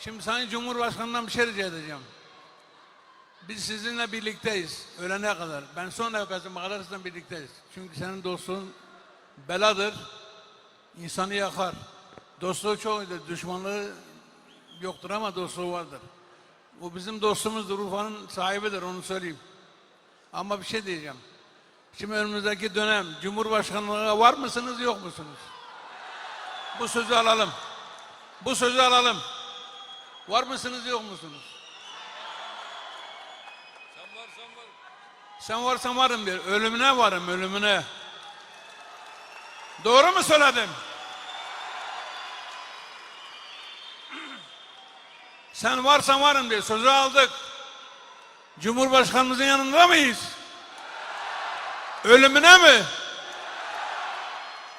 Şimdi Sayın Cumhurbaşkanı'ndan bir şey rica edeceğim. Biz sizinle birlikteyiz ölene kadar. Ben son nefesime kadar sizinle birlikteyiz. Çünkü senin dostluğun beladır. insanı yakar. Dostluğu iyidir. Düşmanlığı yoktur ama dostluğu vardır. O bizim dostumuzdur. Urfa'nın sahibidir onu söyleyeyim. Ama bir şey diyeceğim. Şimdi önümüzdeki dönem Cumhurbaşkanlığına var mısınız yok musunuz? Bu sözü alalım. Bu sözü alalım. Var mısınız yok musunuz? Sen varsan varım bir. Ölümüne varım ölümüne. Doğru mu söyledim? Sen varsan varım diye sözü aldık. Cumhurbaşkanımızın yanında mıyız? Ölümüne mi?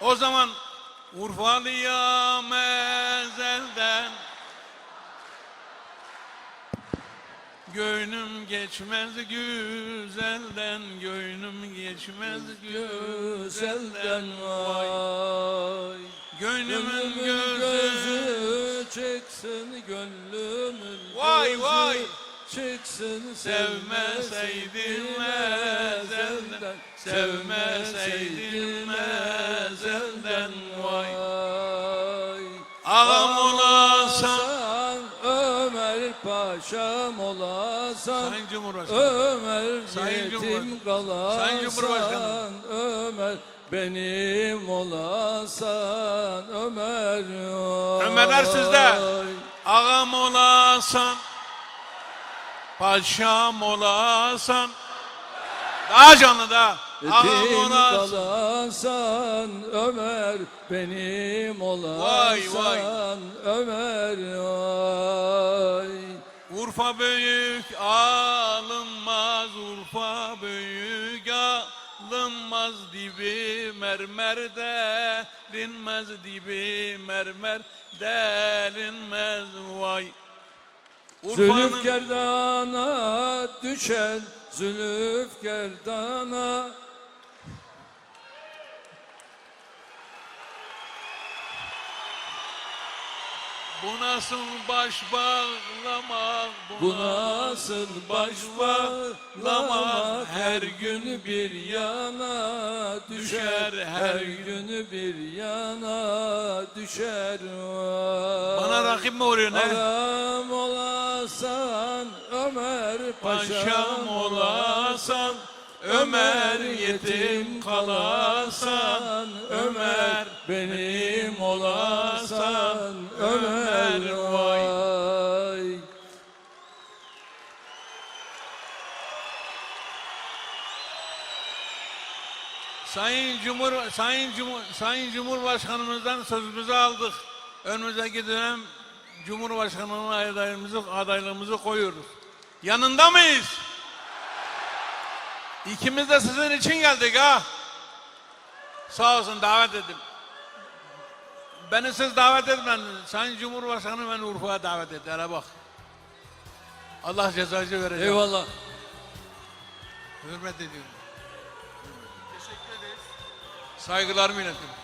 O zaman Urfalıya Gönlüm geçmez güzelden Gönlüm geçmez güzelden. Vay. Gönlümün gözü gözü çıksın gönlümün Vay, vay. çıksın Sevmeseydim ezelden, sevmeseydim ezelden, Ömer paşam olasan Sayın Cumhurbaşkanı Ömer Sayın yetim Cumhurbaşkanı. kalasan Sayın Cumhurbaşkanı. Ömer benim olasan Ömer Ömerler sizde. oy. Ağam olasan Paşam olasan Daha canlı da olasan kalasan Ömer benim olasan Vay, Ömer oy. Urfa büyük alınmaz. Urfa büyük alınmaz. Dibi mermer delinmez dibi mermer delinmez vay. Urfa'nın Düşen Zülüf gerdana bu nasıl baş bağlamak Bu nasıl baş bağlamak? her gün bir yana düşer her gün. bir yana düşer. Bana rakip mi oluyor ne? Ağam olasan Ömer Paşam olasan Ömer yetim kalasan Ömer benim olasan Ömer vay Sayın Cumhur Sayın Cumhur Sayın Cumhurbaşkanımızdan sözümüzü aldık. Önümüzdeki dönem Cumhurbaşkanlığı adaylığımızı adaylığımızı koyuyoruz. Yanında mıyız? İkimiz de sizin için geldik ha. Sağ olsun davet edin. Beni siz davet etmediniz. Sayın Cumhurbaşkanı beni Urfa'ya davet etti. Hele bak. Allah cezacı verecek. Eyvallah Hürmet ediyorum. Teşekkür ederiz. Saygılarımı iletiyorum.